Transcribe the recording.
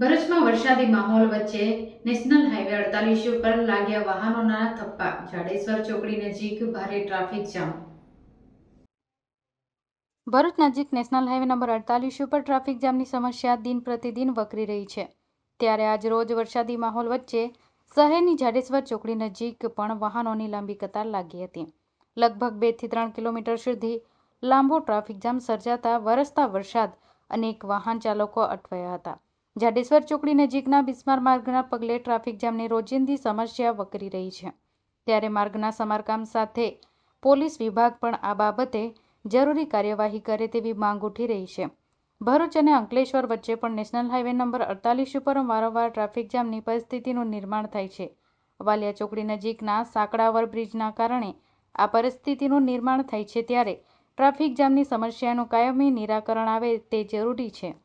ભરૂચમાં વરસાદી માહોલ વચ્ચે નેશનલ હાઈવે અડતાલીસ ઉપર લાગ્યા વાહનોના થપ્પા, જાડેશ્વર ચોકડી નજીક ભારે ટ્રાફિક જામ. ભરૂચ નજીક નેશનલ હાઈવે નંબર અડતાલીસ ઉપર ટ્રાફિક જામની સમસ્યા દિન પ્રતિદિન વકરી રહી છે. ત્યારે આજ રોજ વરસાદી માહોલ વચ્ચે શહેરની જાડેશ્વર ચોકડી નજીક પણ વાહનોની લાંબી કતાર લાગી હતી. લગભગ બેથી ત્રણ કિલોમીટર સુધી લાંબો ટ્રાફિક જામ સર્જાતા વરસતા વરસાદ અનેક વાહન ચાલકો અટવાયા હતા. જાડેશ્વર ચોકડી નજીકના બિસ્માર માર્ગના પગલે ટ્રાફિક જામની રોજિંદી સમસ્યા વકરી રહી છે. ત્યારે માર્ગના સમારકામ સાથે પોલીસ વિભાગ પણ આ બાબતે જરૂરી કાર્યવાહી કરે તેવી માંગ ઉઠી રહી છે. ભરૂચ અને અંકલેશ્વર વચ્ચે પણ નેશનલ હાઈવે નંબર અડતાલીસ ઉપર વારંવાર ટ્રાફિક જામની પરિસ્થિતિનું નિર્માણ થાય છે. વાલિયા ચોકડી નજીકના સાંકડાવર બ્રિજના કારણે આ પરિસ્થિતિનું નિર્માણ થાય છે ત્યારે ટ્રાફિક જામની સમસ્યાનું કાયમી નિરાકરણ આવે તે જરૂરી છે.